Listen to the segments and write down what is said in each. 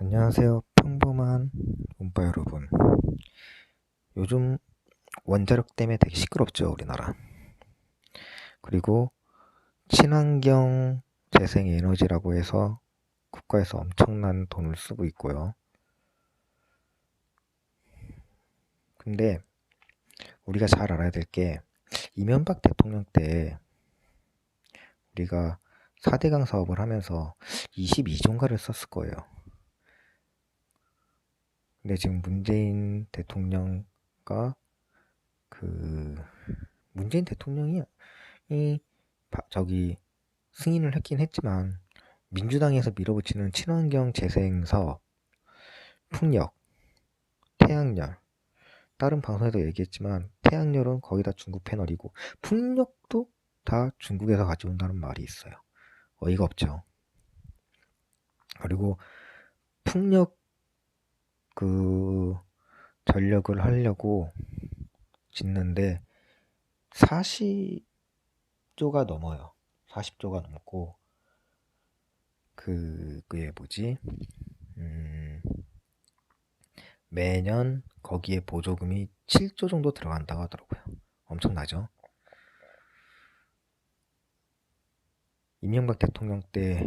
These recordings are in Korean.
안녕하세요. 평범한 운빠 여러분. 요즘 원자력 때문에 되게 시끄럽죠, 우리나라. 그리고 친환경 재생 에너지라고 해서 국가에서 엄청난 돈을 쓰고 있고요. 근데 우리가 잘 알아야 될 게 이명박 대통령 때 우리가 4대강 사업을 하면서 22종가를 썼을 거예요. 근데 지금 문재인 대통령과 그 문재인 대통령이 이 바- 저기 승인을 했긴 했지만 민주당에서 밀어붙이는 친환경 재생 사업, 풍력, 태양열 다른 방송에도 얘기했지만 태양열은 거의 다 중국 패널이고 풍력도 다 중국에서 가져온다는 말이 있어요. 어이가 없죠. 그리고 풍력 그 전력을 하려고 짓는데 40조가 넘어요. 40조가 넘고 그 그게 뭐지? 음, 매년 거기에 보조금이 7조 정도 들어간다고 하더라고요. 엄청나죠? 이명박 대통령 때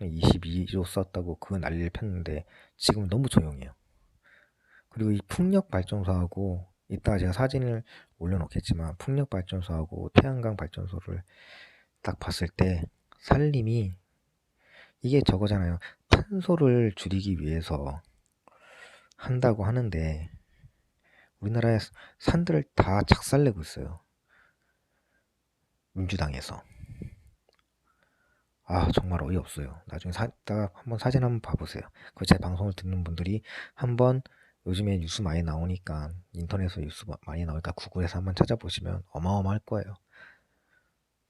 22조 썼다고 그 난리를 폈는데 지금은 너무 조용해요. 그리고 이 풍력 발전소하고 이따가 제가 사진을 올려놓겠지만 풍력 발전소하고 태양광 발전소를 딱 봤을 때 살림이 이게 저거잖아요. 탄소를 줄이기 위해서 한다고 하는데 우리나라의 산들을 다 작살내고 있어요. 민주당에서. 아 정말 어이없어요. 나중에 사, 이따가 한번 사진 한번 봐보세요. 그 제 방송을 듣는 분들이 한번 요즘에 뉴스 많이 나오니까 인터넷에서 뉴스 마- 많이 나오니까 구글에서 한번 찾아보시면 어마어마할 거예요.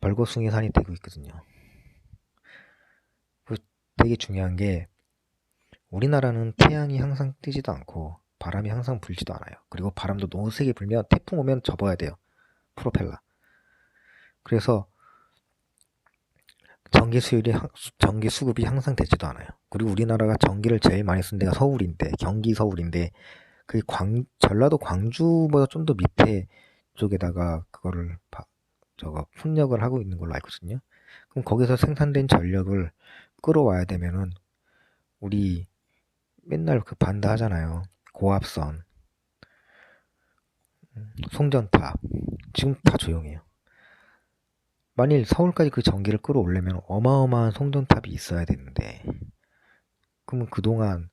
벌거숭이 산이 되고 있거든요. 그 되게 중요한 게 우리나라는 태양이 항상 뜨지도 않고 바람이 항상 불지도 않아요. 그리고 바람도 너무 세게 불면 태풍 오면 접어야 돼요. 프로펠러. 그래서 전기 수율이 전기 수급이 항상 되지도 않아요. 그리고 우리나라가 전기를 제일 많이 쓴 데가 서울인데 경기 서울인데 그광 전라도 광주보다 좀 더 밑에 쪽에다가 그거를 바- 저거 풍력을 하고 있는 걸로 알고 있거든요. 그럼 거기서 생산된 전력을 끌어와야 되면은 우리 맨날 그 반다 하잖아요. 고압선, 음, 송전탑 지금 다 조용해요. 만일 서울까지 그 전기를 끌어올려면 어마어마한 송전탑이 있어야 되는데 그러면 그동안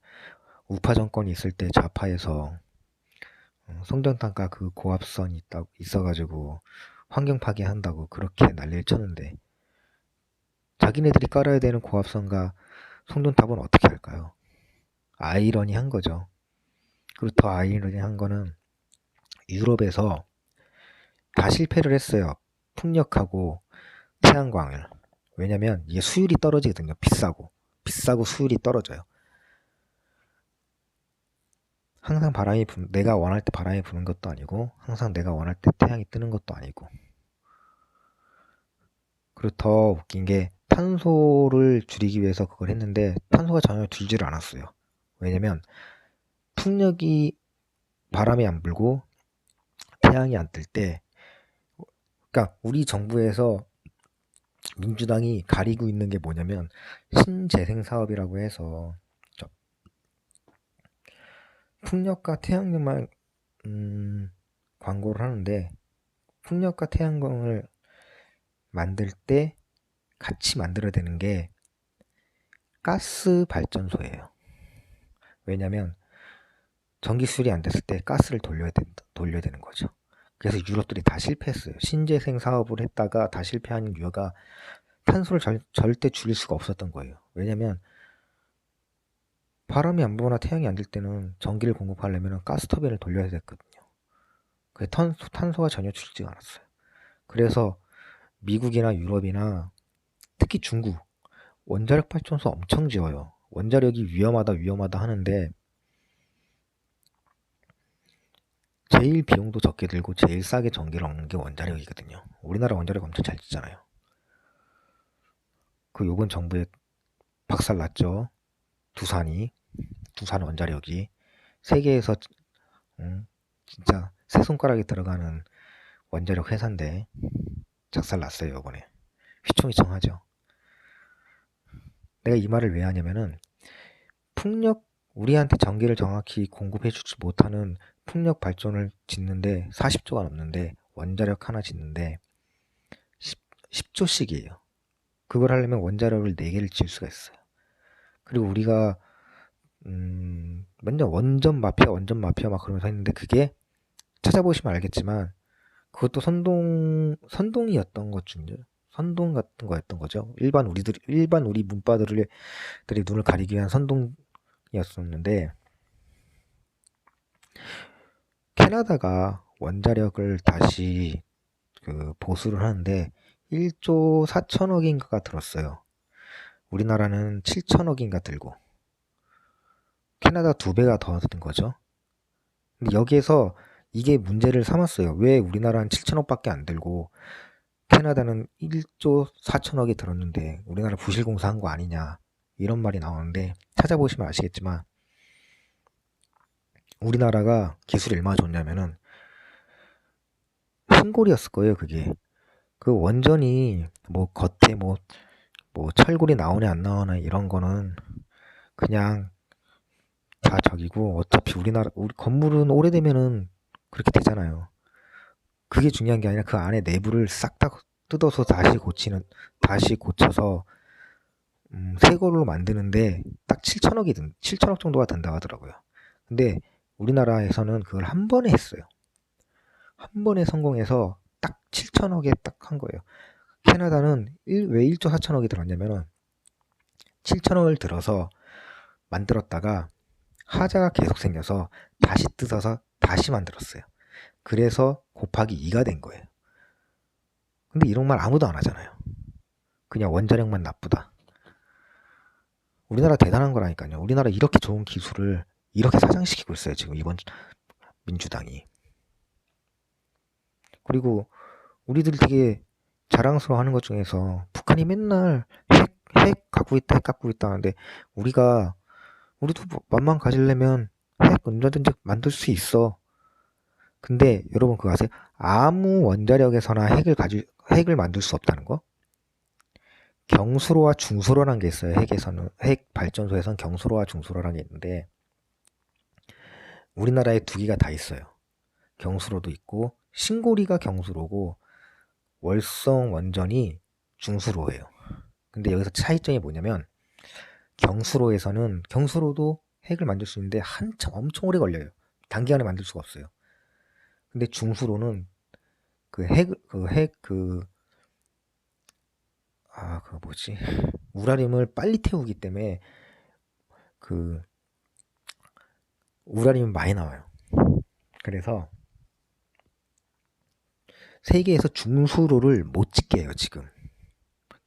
우파 정권이 있을 때 좌파에서 어, 송전탑과 그 고압선이 있다 있어가지고 환경 파괴한다고 그렇게 난리를 쳤는데 자기네들이 깔아야 되는 고압선과 송전탑은 어떻게 할까요? 아이러니한 거죠. 그리고 더 아이러니한 거는 유럽에서 다 실패를 했어요. 풍력하고 태양광을. 왜냐면 이게 수율이 떨어지거든요. 비싸고. 비싸고 수율이 떨어져요. 항상 바람이 부, 내가 원할 때 바람이 부는 것도 아니고 항상 내가 원할 때 태양이 뜨는 것도 아니고. 그리고 더 웃긴 게 탄소를 줄이기 위해서 그걸 했는데 탄소가 전혀 줄지를 않았어요. 왜냐면 풍력이 바람이 안 불고 태양이 안 뜰 때 그러니까 우리 정부에서 민주당이 가리고 있는 게 뭐냐면 신재생 사업이라고 해서 저 풍력과 태양광만 음, 광고를 하는데 풍력과 태양광을 만들 때 같이 만들어야 되는 게 가스 발전소예요. 왜냐면 전기 수율이 안 됐을 때 가스를 돌려야 된, 돌려야 되는 거죠. 그래서 유럽들이 다 실패했어요. 신재생 사업을 했다가 다 실패한 이유가 탄소를 절, 절대 줄일 수가 없었던 거예요. 왜냐면 바람이 안 부거나 태양이 안 들 때는 전기를 공급하려면 가스 터빈을 돌려야 됐거든요. 그 탄소, 탄소가 전혀 줄지가 않았어요. 그래서 미국이나 유럽이나 특히 중국 원자력 발전소 엄청 지어요. 원자력이 위험하다 위험하다 하는데 제일 비용도 적게 들고 제일 싸게 전기를 얻는 게 원자력이거든요. 우리나라 원자력 엄청 잘 짓잖아요. 그 요번 정부에 박살 났죠. 두산이. 두산 원자력이 세계에서 음, 진짜 세 손가락이 들어가는 원자력 회사인데 작살 났어요 이번에 휘청휘청하죠. 내가 이 말을 왜 하냐면은 풍력 우리한테 전기를 정확히 공급해 주지 못하는 풍력 발전을 짓는데 40조가 넘는데 원자력 하나 짓는데 10, 10 조씩이에요. 그걸 하려면 원자력을 4개를 지을 수가 있어요. 그리고 우리가 음, 맨날 원전 마피아, 원전 마피아 막 그러면서 했는데 그게 찾아보시면 알겠지만 그것도 선동 선동이었던 것 중에 선동 같은 거였던 거죠. 일반 우리들 일반 우리 문바들의 들이 눈을 가리기 위한 선동이었었는데 캐나다가 원자력을 다시 그 보수를 하는데 1조 4천억인가가 들었어요. 우리나라는 7천억인가 들고 캐나다 두 배가 더 든 거죠. 근데 여기에서 이게 문제를 삼았어요. 왜 우리나라는 7천억밖에 안 들고 캐나다는 1조 4천억이 들었는데 우리나라 부실공사 한 거 아니냐 이런 말이 나오는데 찾아보시면 아시겠지만 우리나라가 기술이 얼마나 좋냐면은 신골이었을 거예요 그게 그 원전이 뭐 겉에 뭐, 뭐 철골이 나오냐 안 나오나 이런 거는 그냥 다 저기고 어차피 우리나라 우리 건물은 오래되면은 그렇게 되잖아요. 그게 중요한 게 아니라 그 안에 내부를 싹 다 뜯어서 다시 고치는 다시 고쳐서 음, 새 걸로 만드는데 딱 7천억이 든 7천억 정도가 든다고 하더라고요. 근데 우리나라에서는 그걸 한 번에 했어요. 한 번에 성공해서 딱 7천억에 딱 한 거예요. 캐나다는 1, 왜 1조 4천억이 들었냐면은 7천억을 들어서 만들었다가 하자가 계속 생겨서 다시 뜯어서 다시 만들었어요. 그래서 곱하기 2가 된 거예요. 근데 이런 말 아무도 안 하잖아요. 그냥 원자력만 나쁘다. 우리나라 대단한 거라니까요. 우리나라 이렇게 좋은 기술을 이렇게 사장시키고 있어요. 지금 이번 민주당이. 그리고 우리들 되게 자랑스러워 하는 것 중에서 북한이 맨날 핵, 핵 갖고 있다, 핵 갖고 있다 하는데 우리가 우리도 뭐 맘만 가지려면 핵 언제든지 만들 수 있어. 근데 여러분 그거 아세요? 아무 원자력에서나 핵을 가지 핵을 만들 수 없다는 거? 경수로와 중수로라는 게 있어요. 핵에서는 핵 발전소에선 경수로와 중수로라는 게 있는데 우리나라에 두 개가 다 있어요. 경수로도 있고 신고리가 경수로고 월성 원전이 중수로예요. 근데 여기서 차이점이 뭐냐면 경수로에서는 경수로도 핵을 만들 수 있는데 한참 엄청 오래 걸려요. 단기간에 만들 수가 없어요. 근데 중수로는 그 핵, 그 핵, 그, 아, 그 뭐지. 우라늄을 빨리 태우기 때문에 그, 우라늄이 많이 나와요. 그래서 세계에서 중수로를 못 짓게 해요, 지금.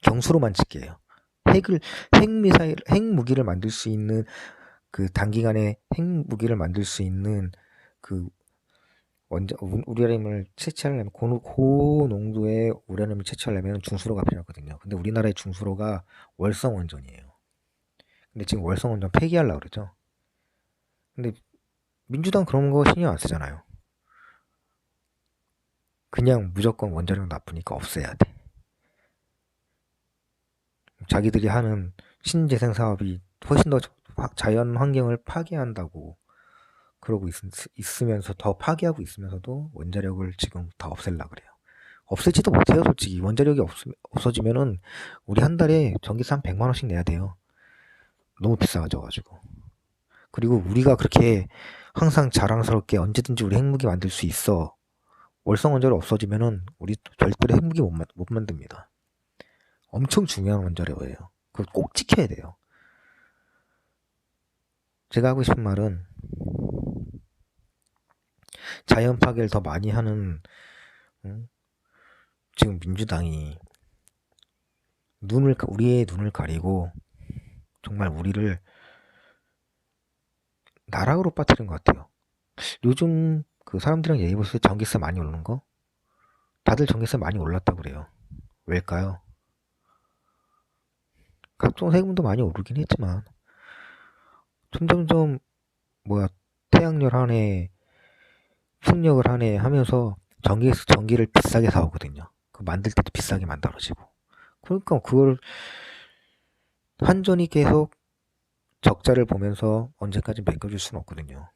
경수로만 짓게 해요. 핵을 핵 미사일 핵 무기를 만들 수 있는 그 단기간에 핵 무기를 만들 수 있는 그 원자 우라늄을 채취하려면 고, 고 농도의 우라늄을 채취하려면 중수로가 필요하거든요. 근데 우리나라의 중수로가 월성 원전이에요. 근데 지금 월성 원전 폐기하려고 그러죠. 근데 민주당 그런 거 신경 안 쓰잖아요. 그냥 무조건 원자력 나쁘니까 없애야 돼. 자기들이 하는 신재생 사업이 훨씬 더 자연 환경을 파괴한다고 그러고 있, 으면서더 파괴하고 있으면서도 원자력을 지금 다 없앨라 그래요. 없앨지도 못해요, 솔직히. 원자력이 없, 없어지면은 우리 한 달에 전기세 한 100만 원씩 내야 돼요. 너무 비싸져가지고. 그리고 우리가 그렇게 항상 자랑스럽게 언제든지 우리 핵무기 만들 수 있어. 월성 원자력 없어지면은 우리 절대로 핵무기 못, 못 만듭니다. 엄청 중요한 원자력이에요. 그걸 꼭 지켜야 돼요. 제가 하고 싶은 말은 자연 파괴를 더 많이 하는 음, 지금 민주당이 눈을 우리의 눈을 가리고 정말 우리를 나락으로 빠뜨린 것 같아요. 요즘 그 사람들이랑 얘기해 봤을 때 전기세 많이 오르는 거? 다들 전기세 많이 올랐다고 그래요. 왜일까요? 각종 세금도 많이 오르긴 했지만 점점점 뭐야 태양열 하네 풍력을 하네 하면서 전기 전기를 비싸게 사오거든요. 그 만들 때도 비싸게 만들어지고 그러니까 그걸 한전이 계속 적자를 보면서 언제까지 메꿔줄 수는 없거든요.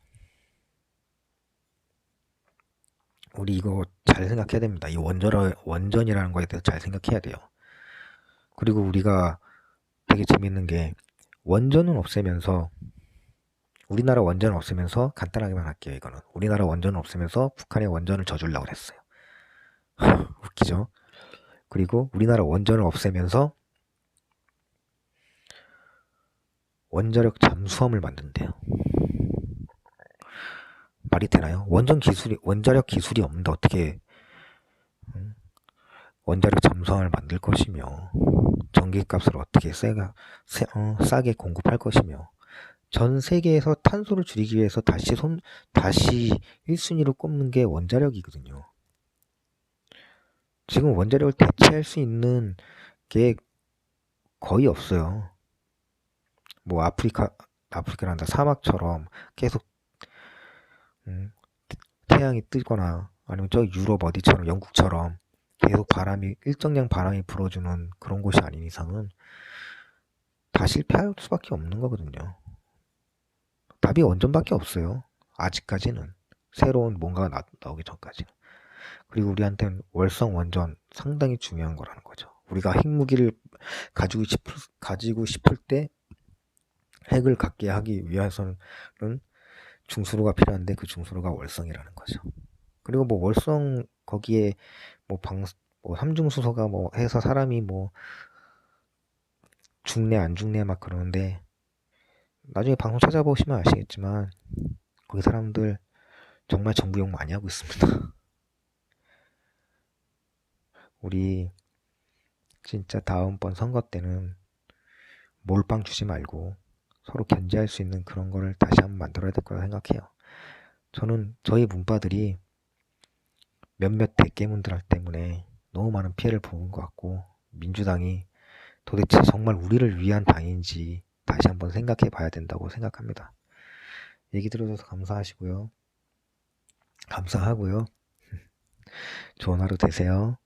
우리 이거 잘 생각해야 됩니다. 이 원전, 원전이라는 거에 대해서 잘 생각해야 돼요. 그리고 우리가 되게 재밌는 게 원전은 없애면서 우리나라 원전을 없애면서 간단하게만 할게요. 이거는 우리나라 원전을 없애면서 북한의 원전을 져주려고 했어요. 웃기죠? 그리고 우리나라 원전을 없애면서 원자력 잠수함을 만든대요. 말이 되나요? 원전 기술이 원자력 기술이 없는데 어떻게 음, 원자력 잠수함을 만들 것이며 전기값을 어떻게 세가, 세, 어, 싸게 공급할 것이며 전 세계에서 탄소를 줄이기 위해서 다시 손 다시 1순위로 꼽는 게 원자력이거든요. 지금 원자력을 대체할 수 있는 게 거의 없어요. 뭐 아프리카 아프리카란다 사막처럼 계속 음, 태양이 뜨거나 아니면 저 유럽 어디처럼 영국처럼 계속 바람이 일정량 바람이 불어주는 그런 곳이 아닌 이상은 다 실패할 수밖에 없는 거거든요. 답이 원전밖에 없어요. 아직까지는 새로운 뭔가가 나, 나오기 전까지는. 그리고 우리한테는 월성 원전 상당히 중요한 거라는 거죠. 우리가 핵무기를 가지고 싶을, 가지고 싶을 때 핵을 갖게 하기 위해서는 중수로가 필요한데 그 중수로가 월성이라는 거죠. 그리고 뭐 월성 거기에 뭐 방, 뭐 삼중수소가 뭐 해서 사람이 뭐 죽네 안 죽네 막 그러는데 나중에 방송 찾아보시면 아시겠지만 거기 사람들 정말 정부 욕 많이 하고 있습니다. 우리 진짜 다음번 선거 때는 몰빵 주지 말고 서로 견제할 수 있는 그런 거를 다시 한번 만들어야 될 거라 생각해요. 저는 저희 문바들이 몇몇 대깨문들 때문에 너무 많은 피해를 보는 것 같고 민주당이 도대체 정말 우리를 위한 당인지 다시 한번 생각해 봐야 된다고 생각합니다. 얘기 들어줘서 감사하시고요. 감사하고요. 좋은 하루 되세요.